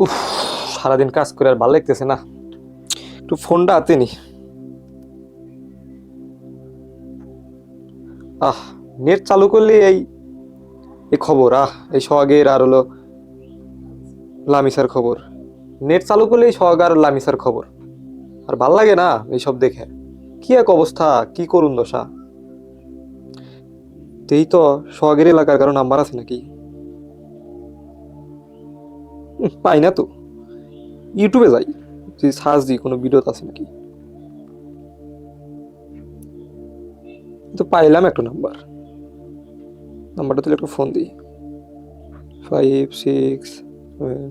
উফ, সারাদিন কাজ করে আর ভালো লাগতেছে না। একটু ফোনটা হাতে নি। আহ, নেট চালু করলে এই এই খবর, আহ, এই সোহাগের আর হলো লামিসার খবর। নেট চালু করলে এই সোহাগ আর লামিসার খবর। আর ভালো লাগে না এইসব দেখে। কি এক অবস্থা, কি করুন দশা। তো এই তো সোহাগের এলাকার কারও নাম্বার আছে নাকি? পাই না তো। ইউটিউবে যাই যদি সার্চ দিই কোনো ভিডিওতে আছে নাকি? তো পাইলাম একটা নাম্বার নাম্বারটা তাহলে একটা ফোন দিই। ফাইভ সিক্স সেভেন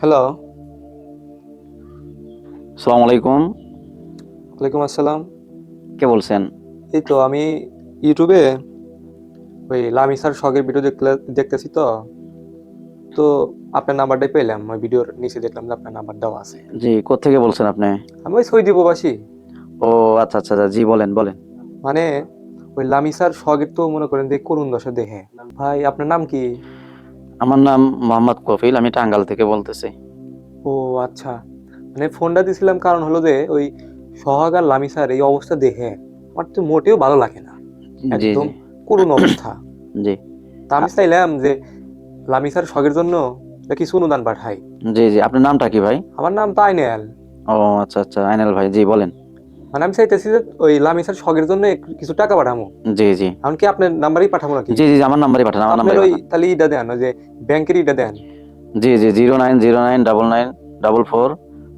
হ্যালো আসসালামু আলাইকুম। ওয়ালাইকুম আসসালাম। কে বলছেন? এই তো আমি ইউটিউবে ওই লামিসার শখের ভিডিও দেখতে দেখতেছি তো? তো আপনার নাম্বারটাই পেলাম। ওই ভিডিওর নিচে দেখলাম যে আপনার নাম্বার দেওয়া আছে। জি কোত্থেকে বলছেন আপনি? আমি ওই সৌদি প্রবাসী। ও আচ্ছা আচ্ছা আচ্ছা, জি বলেন বলেন। মানে ওই লামিসার শখের তো মনে করেন যে করুণ দশা দেখে ভাই আপনার নাম কি? আমার নাম মোহাম্মদ কফিল আমি টাঙ্গাল থেকে বলতেছি। ও আচ্ছা। মানে ফোনটা দিছিলাম কারণ হলো যে ওই সোহাগ আর লামিসার এই অবস্থা দেখে আমার তো মোটেও ভালো লাগে না। একদম করুণ অবস্থা। জি। তা আমি চাইলাম যে লামিসার শখের জন্য কিছু অনুদান পাঠাই। জি জি। আপনার নামটা কি ভাই? আমার নাম তো আইনেল। ও আচ্ছা আচ্ছা। আইনেল ভাই জি বলেন। মানে আমি চাইতেছি যে ওই লামিসার শখের জন্য কিছু টাকা পাঠামো। জি জি। এমনকি আপনার নাম্বারই পাঠাবো নাকি? জি জি আমার নাম্বারই পাঠান আমার নাম্বারই ওই তাহলে ইটা দেন যে ব্যাংকের ইটা দেন। জি জি zero nine zero nine double nine double four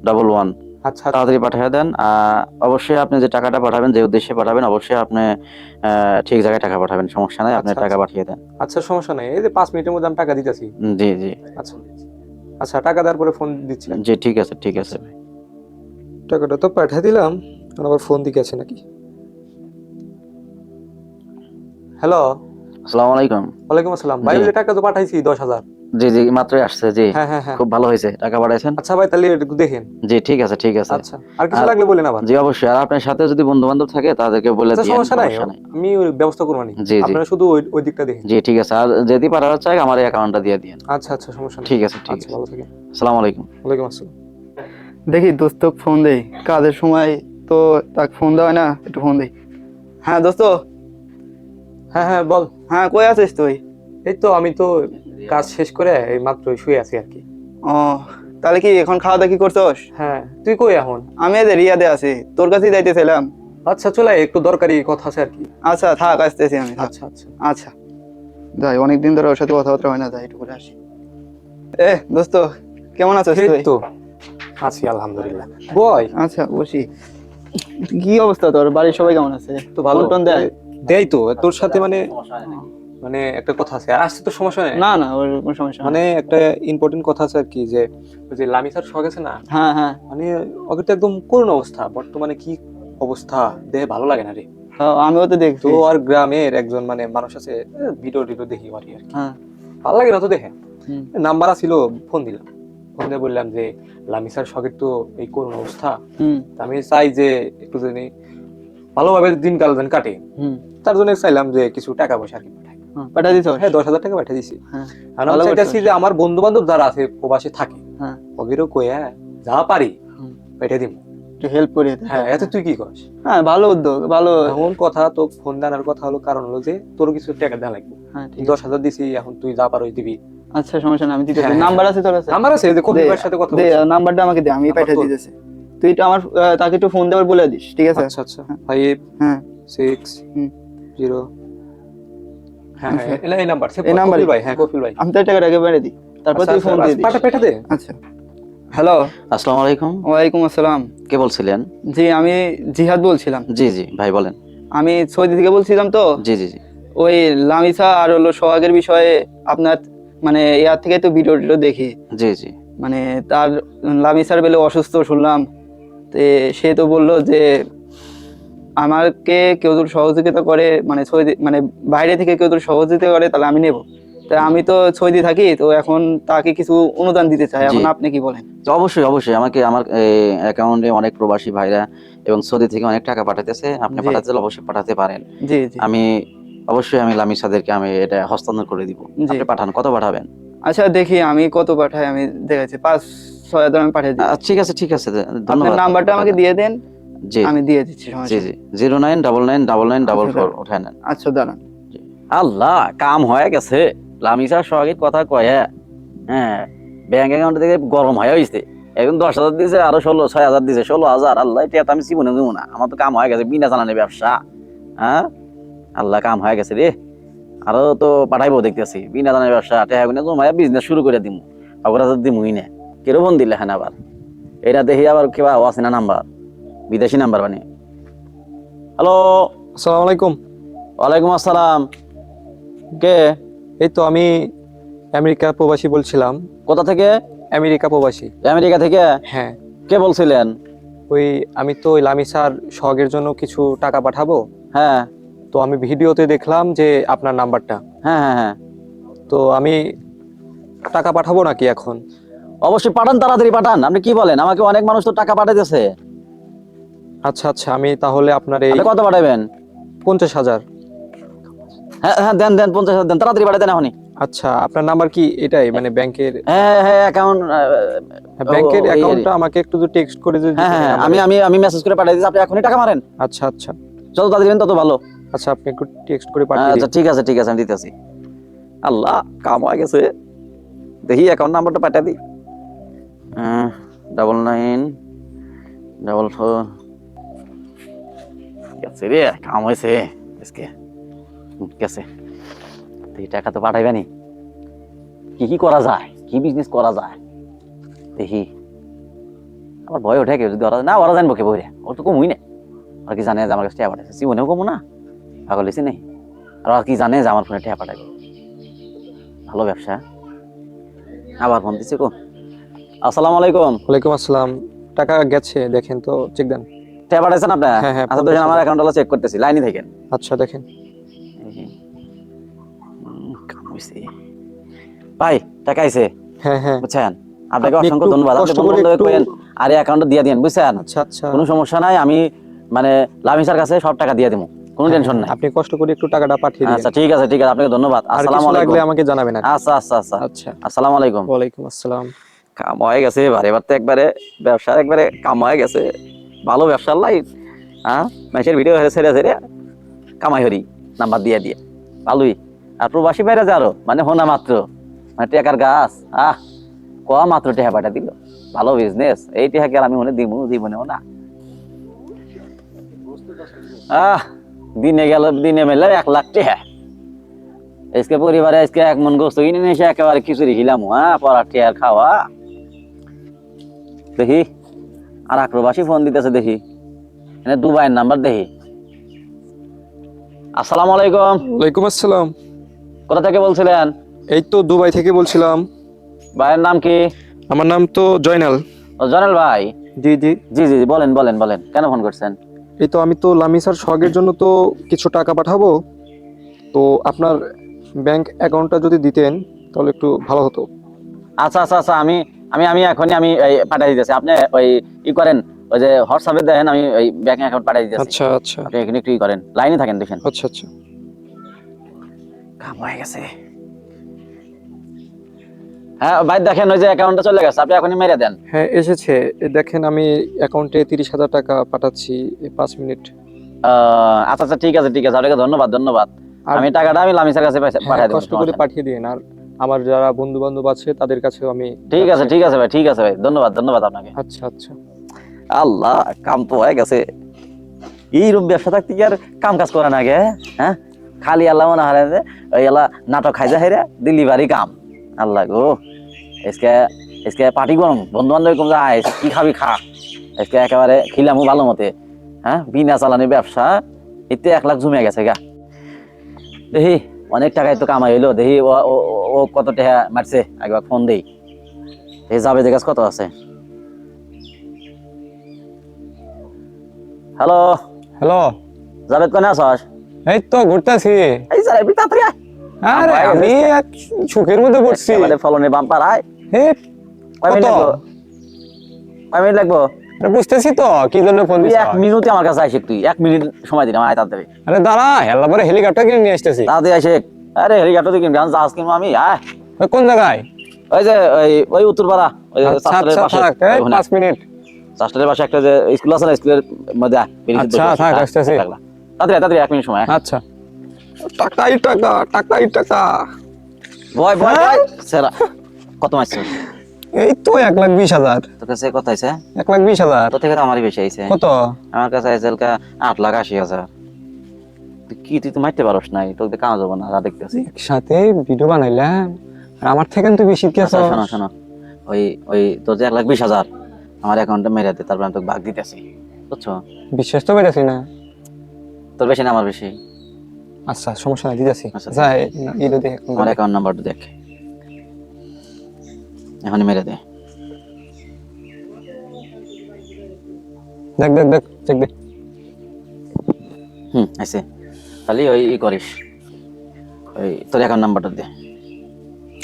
double one. আচ্ছা তাড়াতাড়ি পাঠিয়ে দেন। অবশ্যই আপনি যে টাকাটা পাঠাবেন যে উদ্দেশ্যে পাঠাবেন অবশ্যই আপনি ঠিক জায়গায় টাকা পাঠাবেন। সমস্যা নাই আপনি আচ্ছা, টাকা আচ্ছা। পাঠিয়ে দেন। আচ্ছা সমস্যা নাই। এই যে পাঁচ মিনিটের মধ্যে আমি টাকা দিতেছি। জি জি। আচ্ছা। আচ্ছা টাকা দেওয়ার পরে ফোন দিচ্ছি। জি ঠিক আছে ঠিক আছে। টাকাটা তো পাঠিয়ে দিলাম আবার ফোন দিকে আছে নাকি? হ্যালো আসসালামু আলাইকুম। ওয়ালাইকুম আসসালাম। ভাই টাকা তো পাঠাইছি দশ হাজার। জি জি মাত্রই আসছে জি। হ্যাঁ হ্যাঁ হ্যাঁ। খুব ভালো হয়েছে। টাকা পাঠাইছেন আচ্ছা ভাই তাহলে একটু দেখেন। জি ঠিক আছে ঠিক আছে। আচ্ছা আর কিছু লাগলে বলেন আবার। জি অবশ্যই। আর আপনার সাথে যদি বন্ধু বান্ধব থাকে তাদেরকে বলে আচ্ছা দিন সমস্যা নাই। আমি ব্যবস্থা করব নি। আপনারা শুধু ওই ওই দিকটা দেখেন। জি ঠিক আছে। আর যদি পাঠাতে চাই আমার অ্যাকাউন্টটা দিয়ে দিন আচ্ছা আচ্ছা সমস্যা নেই। ঠিক আছে ঠিক আচ্ছা আছে। ভালো থাকেন। আসসালামু আলাইকুম। ওয়ালাইকুম আসসালাম। দেখি দোস্ত ফোন দেই। কাজের সময় তো তাকে ফোন দেওয়া হয় না একটু ফোন দেই। হ্যাঁ দোস্ত। হ্যাঁ হ্যাঁ বল। হ্যাঁ কই আছিস তুই? এই তো আমি তো কাজ শেষ করে এই মাত্র শুয়ে আছি আর কি। ও তাহলে কি এখন খাওয়া দাওয়া কি করছোস? হ্যাঁ তুই কই এখন? আমি এদের রিয়াদে আছি তোর কাছেই যাইতেছিলাম। আচ্ছা চলে একটু দরকারি কথা আছে আর কি। আচ্ছা থাক আসতেছি আমি থাক। আচ্ছা আচ্ছা। আচ্ছা। যাই অনেকদিন ধরে ওর সাথে কথাবার্তা হয় না যাই একটু করে আসি। এ দোস্ত কেমন আছিস এই তুই? তো আছি আলহামদুলিল্লাহ। বয়। আচ্ছা বসি। কি অবস্থা তোর? বাড়ির সবাই কেমন আছে? তো ভালো। দেয়? দেয় তো তোর সাথে মানে মানে একটা কথা আছে। আর আসতে তো সমস্যা নেই। না না ওর কোনো সমস্যা মানে একটা ইম্পর্টেন্ট কথা আছে আর কি যে ওই যে লামিসার শখ আছে না? হ্যাঁ হ্যাঁ। মানে ওকে তো একদম করুণ অবস্থা। বর্তমানে কি অবস্থা? দেহে ভালো লাগে না রে। হ্যাঁ, আমিও তো দেখছি। তো আর গ্রামের একজন মানে মানুষ আছে ভিডিও টিডিও দেখি আর কি। হ্যাঁ। ভালো লাগে না তো দেখে নাম্বার আসিল ফোন দিলাম। ফোন দিয়ে বললাম যে লামিসার শখের তো এই করুণ অবস্থা। আমি চাই যে একটু জানি ভালোভাবে দিনকাল যেন কাটে। তার জন্য চাইলাম যে কিছু টাকা পয়সা আর কি। পাঠাই হ্যাঁ, পাঠা দিছ হ্যাঁ দশ হাজার টাকা পাঠিয়ে দিছি হ্যাঁ। আর আমি চাইতেছি যে আমার বন্ধু বান্ধব যারা আছে প্রবাসে থাকে হ্যাঁ। ওদেরও কই হ্যাঁ যা পারি পাঠিয়ে দিব। একটু হেল্প করিয়ে হ্যাঁ এত তুই কি করিস? হ্যাঁ ভালো উদ্যোগ ভালো। এমন কথা তো ফোন দেওয়ার কথা হলো কারণ হলো যে তোর কিছু টাকা দেওয়া লাগবে। হ্যাঁ দশ হাজার দিছি এখন তুই যা পারো দিবি। আচ্ছা সমস্যা না আমি হ্যাঁ, নাম্বার আছে তোর কাছে? আমার আছে যে কবির সাথে কথা দে নাম্বারটা আমাকে দে আমি পাঠিয়ে দিতেছি। তুই একটু আমার তাকে একটু ফোন দেওয়ার বলে দিস ঠিক আছে? আচ্ছা আচ্ছা। ফাইভ হ্যাঁ। সিক্স জিরো হ্যাঁ হ্যাঁ আচ্ছা। এলা এই নাম্বার এই নাম্বারই? ভাই হ্যাঁ কপিল ভাই আমি তোর টাকাটা একেবারে দিই। তারপর আচ্ছা, তুই ফোন আচ্ছা, দিয়ে দিস। পাঠা পেঠা দে। আচ্ছা। হ্যালো। আসসালামু আলাইকুম। ওয়ালাইকুম আসসালাম। কে বলছিলেন? জি আমি জিহাদ বলছিলাম। জি জি ভাই বলেন। আমি সৌদি থেকে বলছিলাম তো। জি জি জি। ওই লামিসা আর হলো সোহাগের বিষয়ে আপনার মানে ইয়ার থেকে তো ভিডিও টিডিও দেখি। জি জি। মানে তার লামিসার বেলে অসুস্থ শুনলাম। তে সে তো বলল যে আমাকে কেউ যদি সহযোগিতা করে মানে সৌদি মানে বাইরে থেকে কেউ যদি সহযোগিতা করে তাহলে আমি নেব। তা আমি তো সৌদি থাকি তো এখন তাকে কিছু অনুদান দিতে চাই। এখন আপনি কি বলেন? তো অবশ্যই অবশ্যই। আমাকে আমার অ্যাকাউন্টে অনেক প্রবাসী ভাইরা এবং সৌদি থেকে অনেক টাকা পাঠাতেছে আপনি পাঠাতে অবশ্যই পাঠাতে পারেন। জি জি। আমি অবশ্যই আমি লামিসাদেরকে আমি এটা হস্তান্তর করে দিব। আপনি পাঠান কত পাঠাবেন? আচ্ছা দেখি আমি কত পাঠাই আমি দেখাচ্ছি। পাঁচ ছয় হাজার আমি পাঠিয়ে দিই ঠিক আছে ঠিক আছে। আপনার ধন্যবাদ। নাম্বারটা আমাকে দিয়ে দেন। আমি দিয়ে দিচ্ছি জি জি। Zero nine double nine double nine double আচ্ছা, ফোর উঠে নেন। আচ্ছা দাঁড়ান। আল্লাহ কাম হয়ে গেছে। সোহাগের কথা কয় হ্যাঁ। হ্যাঁ ব্যাংক অ্যাকাউন্ট থেকে গরম হয়ে হয়েছে এখন দশ হাজার দিয়েছে আরও ষোলো ছয় হাজার দিয়েছে ষোলো হাজার। আল্লাহ এটা আমি জীবনে দেবো না। আমার তো কাম হয়ে গেছে বিনা চালানি ব্যবসা। হ্যাঁ? আল্লাহ কাম হয়ে গেছে রে। আরও তো পাঠাইবো দেখতেছি। বিনা চালানি ব্যবসা টেহা গুনে বিজনেস শুরু করে দিমু। অগরা তো দিমুই না। কীরকম দিলে হ্যাঁ আবার। এটা দেখি আবার কেবা আছে না নাম্বার বিদেশি নাম্বার মানে। হ্যালো আসসালামু আলাইকুম ওয়ালাইকুম আসসালাম। কে? এই তো আমি আমেরিকা প্রবাসী বলছিলাম। কোথা থেকে? আমেরিকা প্রবাসী। আমেরিকা থেকে? হ্যাঁ। কে বলছিলেন? ওই আমি তো ওই লামিসার সোহাগের জন্য কিছু টাকা পাঠাবো। হ্যাঁ। তো আমি ভিডিওতে দেখলাম যে আপনার নাম্বারটা। হ্যাঁ হ্যাঁ হ্যাঁ। তো আমি টাকা পাঠাবো নাকি এখন? অবশ্যই পাঠান তাড়াতাড়ি পাঠান। আপনি কি বলেন? আমাকে অনেক মানুষ তো টাকা পাঠাইতেছে। আচ্ছা আচ্ছা আমি তাহলে আপনার এই আপনি কত পাঠাবেন পঞ্চাশ হাজার। হ্যাঁ হ্যাঁ দেন দেন পঞ্চাশ হাজার দেন তাড়াতাড়ি পাঠাই দেন এখনই। আচ্ছা আপনার নাম্বার কি এটাই মানে ব্যাংকের? হ্যাঁ হ্যাঁ অ্যাকাউন্ট ব্যাংকের অ্যাকাউন্টটা আমাকে একটু টেক্সট করে দিতে হ্যাঁ হ্যাঁ আমি আমি আমি মেসেজ করে পাঠিয়ে দিচ্ছি আপনি এখনই টাকা মারেন। আচ্ছা আচ্ছা। যত তাড়াতাড়ি তত ভালো। আচ্ছা আপনি একটু টেক্সট করে পাঠিয়ে আচ্ছা ঠিক আছে ঠিক আছে আমি দিতেছি। আল্লাহ কাম হয়ে গেছে। দেখি অ্যাকাউন্ট নাম্বারটা পাঠিয়ে দিই। ডাবল নাইন ডাবল ফোর গেছে রে, কাম হয়েছে আজকে। গেছে দেখি টাকা তো পাঠাইবানি। কি কি করা যায়? কি বিজনেস করা যায়? দেখি। আমার ভয় ওঠে কেউ যদি ওরা না, ওরা জানব কে বইরে। ওর তো কমই না। আর কি জানে যে আমার কাছে টাকা পাঠাইছে? জীবনেও কমো না। পাগল হয়েছি নেই আর আর কি জানে যে আমার ফোনে টাকা পাঠাবে? ভালো ব্যবসা। আবার ফোন দিচ্ছে কো। আসসালামু আলাইকুম। ওয়ালাইকুম আসসালাম। টাকা গেছে, দেখেন তো চেক দেন। আপনি হ্যাঁ, হ্যাঁ, আচ্ছা দেখেন আমার অ্যাকাউন্টটা চেক করতেছি লাইনে থাকেন আচ্ছা দেখেন। ভাই টাকা আইছে? হ্যাঁ হ্যাঁ। বুঝছেন? আপনাকে অসংখ্য ধন্যবাদ। আপনি বন্ধু করে একটু- কইেন আর অ্যাকাউন্টে দিয়ে দিন বুঝছেন? আচ্ছা আচ্ছা। কোনো সমস্যা নাই আমি মানে লামিসার কাছে সব টাকা দিয়ে দেবো। কোনো টেনশন নাই। আপনি কষ্ট করে একটু টাকাটা পাঠিয়ে দিন আচ্ছা ঠিক আছে ঠিক আছে আপনাকে ধন্যবাদ। আসসালামু আলাইকুম। আমাকে জানাবেন আচ্ছা আচ্ছা আচ্ছা। আচ্ছা। আসসালামু আলাইকুম। ওয়ালাইকুম আসসালাম। কাম হয়ে গেছে এবার এবার তো একবারে ব্যবসা একবারে কাম হয়ে গেছে। ভালো ব্যবসার লাইফ হ্যাঁ মাসের ভিডিও ছেড়ে ছেড়ে কামাই হরি নাম্বার দিয়ে দিয়ে। ভালোই। আর প্রবাসী বাইরে যে আরও মানে হোনা মাত্র মানে টেকার গাছ, আহ ক মাত্র টেহা পাঠা দিল। ভালো বিজনেস এই টেহাকে আমি মনে দিব জীবনেও না। আহ, দিনে গেল, দিনে মেলে এক লাখ টেহা। আজকে পরিবারে আজকে এক মন গোস্ত কিনে নিয়ে এসে একেবারে খিচুড়ি খিলাম হ্যাঁ পরাটি আর খাওয়া। দেখি। আর আক্রবাসী ফোন দিতেছে দেখি। এনে দুবাইয়ের নাম্বার দেখি। আসসালামু আলাইকুম। ওয়ালাইকুম আসসালাম। কোথা থেকে বলছিলেন? এই তো দুবাই থেকে বলছিলাম। ভাইয়ের নাম কি? আমার নাম তো জয়নাল। ও জনাল ভাই? জি জি। জি জি বলেন বলেন বলেন। কেন ফোন করছেন? এই তো আমি তো লামিসার সোহাগের জন্য তো কিছু টাকা পাঠাবো। তো আপনার ব্যাংক অ্যাকাউন্টটা যদি দিতেন তাহলে একটু ভালো হতো। আচ্ছা আচ্ছা আচ্ছা আমি আমি আমি এখনই আমি পাঠাই দিতেছি। আপনি ওই ই করেন ওই যে হোয়াটসঅ্যাপে দেখেন আমি ওই ব্যাংক অ্যাকাউন্ট পাঠাই দিতেছি। আচ্ছা আচ্ছা। আপনি এখানে একটু ই করেন লাইনে থাকেন দেখেন। আচ্ছা আচ্ছা। কাম হয়ে গেছে। হ্যাঁ ভাই দেখেন ওই যে অ্যাকাউন্টটা চলে গেছে আপনি এখনই মেরে দেন। হ্যাঁ এসেছে। দেখেন আমি অ্যাকাউন্টে তিরিশ হাজার টাকা পাঠাচ্ছি এই পাঁচ মিনিট। আচ্ছা আচ্ছা ঠিক আছে ঠিক আছে। আপনাকে ধন্যবাদ ধন্যবাদ। আমি টাকাটা আমি লামিসের কাছে পাঠাই হ্যাঁ, দেবো কষ্ট করে পাঠিয়ে দিন আর আমার যারা বন্ধু বান্ধব আছে তাদের কাছেও আমি ঠিক আছে ঠিক আছে ভাই ঠিক আছে ভাই। ধন্যবাদ ধন্যবাদ আপনাকে। আচ্ছা আচ্ছা। আল্লাহ কাম তো হয়ে গেছে। এইরকম ব্যবসা থাকতে কি আর কাম কাজ করে না গে হ্যাঁ? খালি আল্লাহ মনে হয় যে ওই আল্লাহ নাটক খাই যায় রে দিল্লি বাড়ি কাম। আল্লাহ গো এসকে এসকে পার্টি গরম বন্ধু বান্ধব কম যায় কি খাবি খা। এসকে একেবারে খিলামু ভালো মতে হ্যাঁ? বিনা চালানি ব্যবসা এতে এক লাখ জমে গেছে গা। দেখি অনেক টাকায় তো কামাই হইল। দেখি ও কত টাকা মারছে? একবার ফোন দেই। এই যাবে দেখাস কত আছে। হ্যালো হ্যালো জাভেদ কোনে আছস? এই তো ঘুরতেছি। এই স্যার এবি তাড়াতাড়ি আরে আমি সুখের মধ্যে পড়ছি। মানে ফলনে বাম্পার আয়। হে কয় মিনিট? লাগবো? কয় মিনিট লাগবো? বুঝতেছি তো কি জন্য ফোন তুই দিছ এক মিনিটে আমার কাছে আসে তুই এক মিনিট সময় দিলাম আয় তাড়াতাড়ি আরে দাঁড়া হেলা পরে হেলিকপ্টার কিনে নিয়ে আসতেছি। তাড়াতাড়ি আসে আরে হেলিকপ্টার আমি জাহাজ কিনবো আমি আয়। কোন জায়গায়? ওই যে ওই ওই উত্তরপাড়া ওই আচ্ছা আচ্ছা পাশে মিনিট পাশে একটা যে স্কুল আছে না স্কুলের মধ্যে আচ্ছা, থাক, আসতেছি। তাড়াতাড়ি তাড়াতাড়ি এক মিনিট সময়। আচ্ছা। টাকাই টাকা টাকাই টাকা। ভয় ভয় হ্যাঁ? ভয় সেরা। কত মারছ এই তো এক লাখ বিশ হাজার। তোর কাছে কত আছে? এক লাখ বিশ হাজার। তোর থেকে তো আমারই বেশি আইছে। কত? আমার কাছে আছে আট লাখ আশি হাজার। কি তুই তো মারতে পারস নাই তোকে যাব না যা দেখতেছি। একসাথে ভিডিও বানাইলাম। আর আমার থেকে তুই বেশি কি আচ্ছা শোনো শোনো। ওই ওই তোর যে এক লাখ বিশ হাজার আমার অ্যাকাউন্টে মেরে দে তারপর আমি তোকে ভাগ দিতেছি। বুঝছ? বিশ্বাস তো পেরেছি না। তোর বেশি না আমার বেশি? আচ্ছা সমস্যা নাই দিতেছি। আচ্ছা, আমার অ্যাকাউন্ট নাম্বারটা দেখ। এখনই মেরে দে। দেখ দেখ দেখ চেক দে। হুম আছে। তাহলে ওই ই করিস। ওই তোর অ্যাকাউন্ট নাম্বারটা দে।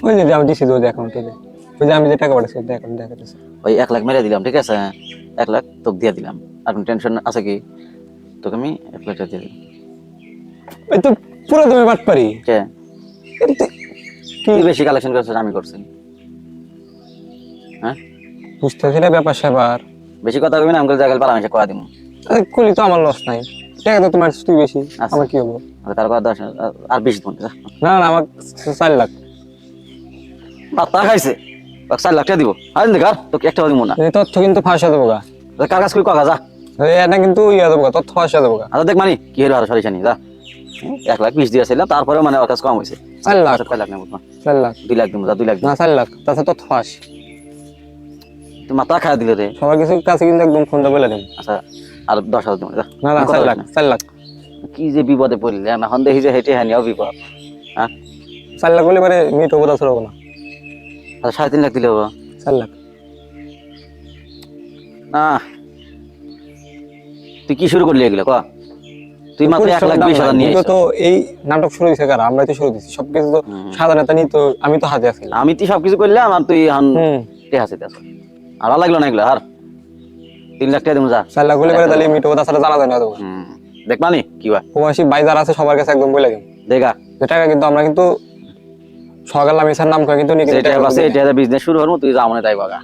ওই যে আমি দিছি তোর অ্যাকাউন্টে ওই যে আমি যে টাকা পাঠাচ্ছি অ্যাকাউন্ট দেখাতেছে। ওই এক লাখ মেরে দিলাম ঠিক আছে? এক লাখ তোকে দিয়ে দিলাম। আর কোনো টেনশন আছে কি? তোকে আমি এক লাখ দিয়ে দিলাম। ওই তো পুরো তুমি বাট পারি কে? তুই বেশি কালেকশন করছিস আমি করছি। হ্যাঁ? বুঝতেছি না ব্যাপার স্যাপার। বেশি কথা কবি না আমি জায়গায় পালাম এসে কয়া দিব আরে কুলি তো আমার লস নাই। টাকা তো তোমার তুই বেশি আচ্ছা। আমার কি হব? তার কথা দশ আর বিশ দিন না না আমার চার লাখ। তা খাইছে। চার লাখ টাকা দিব। আর দেখ আর তোকে একটা দিব না। তথ্য কিন্তু ফাঁসা দেবো গা। কার কাজ করি কাকা যা এটা কিন্তু ইয়া দেবো তথ্য ফাঁসা দেবো গা। আচ্ছা দেখ মানি কি হলো আর সরি জানি যা। এক লাখ বিশ দিয়েছিলাম তারপরে মানে ওর কাছে কম হয়েছে চার লাখ। আচ্ছা কয় লাখ নেব? চার লাখ। দুই লাখ দিব যা দুই লাখ না চার লাখ তাছাড়া তথ্য ফাঁস। মাথা খাওয়া দিলে রে। সবার কিছু কাছে কিন্তু একদম ফোনটা বলে দেবো আচ্ছা আর দশ হাজার দিব না। না চার লাখ। চার লাখ। কি যে বিপদে এখন দেখি যে হেঁটে বিপদ। হ্যাঁ? চার লাখ বলে মানে মিট হব তাছাড়া হব না। আচ্ছা সাড়ে তিন লাখ দিলে হব। চার লাখ। না। তুই কি শুরু করলি এগুলো? ক? তুই মাত্র এক লাখ বিশ হাজার নিয়ে তো এই নাটক শুরু হয়েছে কারা? আমরাই তো শুরু দিচ্ছি সবকিছু তো। সাধারণত নি তো আমি তো হাতে আছি। আমি তুই সবকিছু করলাম আর তুই এখন হাসিতে ভালো লাগল না এগুলো? আর? তিন লাখ টাকা দিব যা। চার লাখ বলে করে তাহলে মিট তাছাড়া জানা যায় না তো হুম। দেখ মানি কি হয়? প্রবাসী ভাই যারা আছে সবার কাছে একদম বলে দিন দেখা। যে টাকা কিন্তু আমরা কিন্তু সকাল আমি স্যার নাম করে কিন্তু নিয়ে যেটা আছে এটা বিজনেস শুরু হলো তুই যা মনে তাই বাগা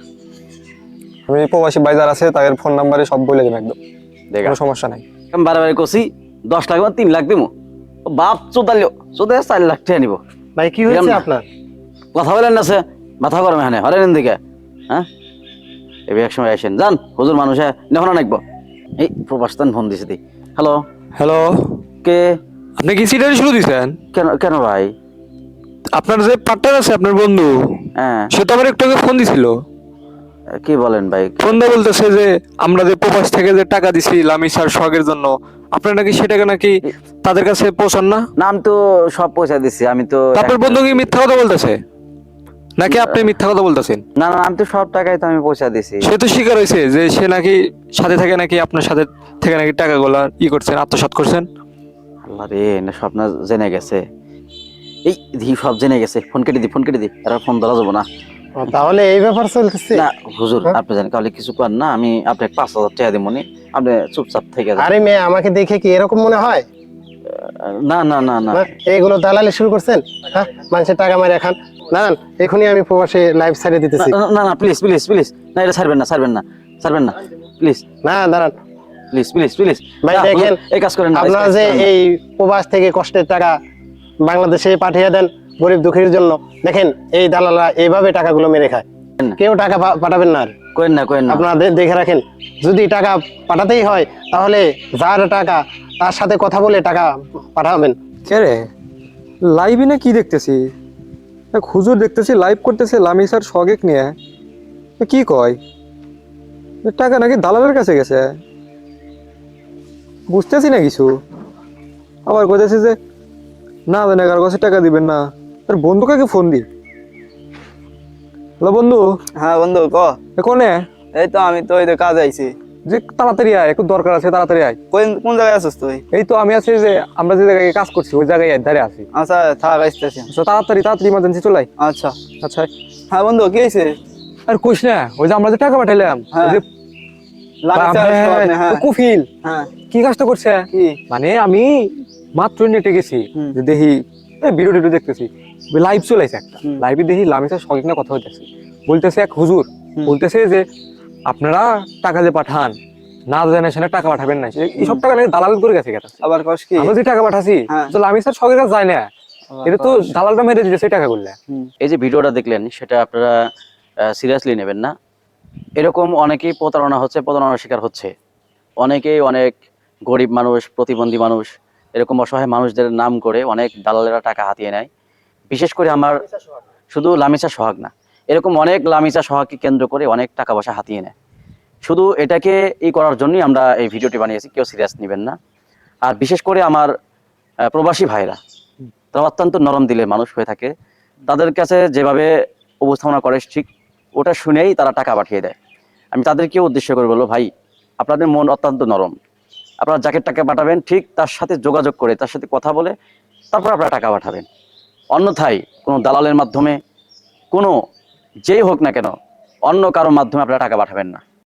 আমি প্রবাসী ভাই যারা আছে তাদের ফোন নাম্বারে সব বলে দেবো একদম। দেখা। কোনো সমস্যা নাই। আমি বারে বারে করছি দশ লাখ বা তিন লাখ দিব বাপ চোদালিও চোদে চার লাখ টাকা নিব। ভাই কি হয়েছে আপনার? কথা বলেন না সে মাথা গরম এখানে হরেন দিকে। হ্যাঁ? এবার এক সময় আসেন। যান হুজুর মানুষে নেখন নাকবো এই প্রবাসতান ফোন দিছে দি। হ্যালো? হ্যালো? কে? আপনি কি সিরিয়াল শুরু দিয়েছেন কেন কেন ভাই? আপনার যে পার্টনার আছে আপনার বন্ধু হ্যাঁ। সে তো আমার একটু আগে ফোন দিছিল। কি বলেন ভাই? ফোন দিয়ে বলতেছে যে আমরা যে প্রবাস থেকে যে টাকা দিছি লামি স্যার শখের জন্য আপনার নাকি সেটাকে নাকি তাদের কাছে পৌঁছান না? নাম তো সব পয়সা দিছি আমি তো আপনার বন্ধু কি মিথ্যা কথা বলতেছে? নাকি আপনি মিথ্যা কথা বলতেছেন? না না আমি তো সব টাকাই তো আমি পয়সা দিছি। সে তো স্বীকার হয়েছে যে সে নাকি সাথে থেকে নাকি আপনার সাথে থেকে নাকি টাকাগুলো ই করছেন আত্মসাৎ করছেন? আল্লাহ রে না স্বপ্ন জেনে গেছে। এই দি সব জেনে গেছে। ফোন কেটে দি ফোন কেটে দি। আর ফোন ধরা যাব না। তাহলে এই ব্যাপার চলতেছে। না হুজুর হ্যাঁ? আপনি জানেন তাহলে কিছু করেন না। আমি আপনাকে পাঁচ হাজার টাকা দিব আপনি চুপচাপ থেকে যান। আরে মেয়ে আমাকে দেখে কি এরকম মনে হয়? না না না না। হ্যাঁ? এইগুলো দালালি শুরু করছেন? হ্যাঁ? মানুষের টাকা মারে খান। না না এখনই আমি প্রবাসে লাইভ সাইডে দিতেছি। না, না প্লিজ প্লিজ প্লিজ না এটা ছাড়বেন না ছাড়বেন না ছাড়বেন না প্লিজ না দাঁড়ান। প্লিজ প্লিজ প্লিজ ভাই দেখেন এই কাজ করেন আপনারা যে এই প্রবাস থেকে কষ্টের টাকা বাংলাদেশে পাঠিয়ে দেন গরিব দুঃখীর জন্য দেখেন এই দালালরা এইভাবে টাকাগুলো মেরে খায়। কেউ টাকা পাঠাবেন না আর। করেন না করেন না। আপনারা দেখে রাখেন যদি টাকা পাঠাতেই হয় তাহলে যার টাকা তার সাথে কথা বলে টাকা পাঠাবেন। কে রে? লাইভে না কি দেখতেছি? এক হুজুর দেখতেছি লাইভ করতেছে লামি স্যার শগেক নিয়ে। কি কয়? টাকা নাকি দালালের কাছে গেছে। বুঝতেছি না কিছু। আবার কইতেছে যে না দেন এগারো কাছে টাকা দিবেন না। আর বন্ধু কাকে ফোন দি? হ্যালো বন্ধু। হ্যাঁ বন্ধু ক? কোনে? এই তো আমি তো ওই কাজ আইছি। যে তাড়াতাড়ি আয় একটু দরকার আছে তাড়াতাড়ি আয়। কোন কোন জায়গায় আছিস তুই? এই তো আমি আছি যে আমরা যে জায়গায় কাজ করছি ওই জায়গায় ধারে আছি। আচ্ছা থাক আসতেছি। আচ্ছা, তাড়াতাড়ি তাড়াতাড়ি ইমার্জেন্সি চলে আয়। আচ্ছা। আচ্ছা হ্যাঁ বন্ধু কি হয়েছে? আর কইস না ওই যে আমরা যে টাকা পাঠাইলাম হ্যাঁ। যে হ্যাঁ, হ্যাঁ। কুফিল কি কাজটা করছে? মানে আমি মাত্র নেটে গেছি যে দেখি ভিডিও টিডিও দেখতেছি লাইভ চলেছে একটা। লাইভে দেখি লামিসার সঙ্গে না কথা হইতেছে। বলতেছে এক হুজুর বলতেছে যে আপনারা টাকা যে পাঠান। না জানে সেখানে টাকা পাঠাবেন না। এইসব টাকা নাকি দালাল করে গেছে গেছে আবার কস কি? আমরা যে টাকা পাঠাছি হ্যাঁ। তো লামিসার সঙ্গে কাছে যায় না। এটা তো দালালটা মেরে দিতে সেই টাকা করলে। এই যে ভিডিওটা দেখলেন সেটা আপনারা সিরিয়াসলি নেবেন না। এরকম অনেকেই প্রতারণা হচ্ছে প্রতারণার শিকার হচ্ছে। অনেকেই অনেক গরিব মানুষ প্রতিবন্ধী মানুষ এরকম অসহায় মানুষদের নাম করে অনেক দালালেরা টাকা হাতিয়ে নেয়। বিশেষ করে আমার শুধু লামিচা সোহাগ না এরকম অনেক লামিচা সোহাগকে কেন্দ্র করে অনেক টাকা পয়সা হাতিয়ে নেয়। শুধু এটাকে এই করার জন্যই আমরা এই ভিডিওটি বানিয়েছি, কেউ সিরিয়াস নেবেন না। আর বিশেষ করে আমার প্রবাসী ভাইরা, তারা অত্যন্ত নরম দিলে মানুষ হয়ে থাকে। তাদের কাছে যেভাবে উপস্থাপনা করে, ঠিক ওটা শুনেই তারা টাকা পাঠিয়ে দেয়। আমি তাদেরকেও উদ্দেশ্য করে বলব, ভাই, আপনাদের মন অত্যন্ত নরম। আপনারা যাকে টাকা পাঠাবেন, ঠিক তার সাথে যোগাযোগ করে, তার সাথে কথা বলে, তারপর আপনারা টাকা পাঠাবেন। অন্যথায় কোনো দালালের মাধ্যমে কোনো যেই হোক না কেন অন্য কারোর মাধ্যমে আপনারা টাকা পাঠাবেন না।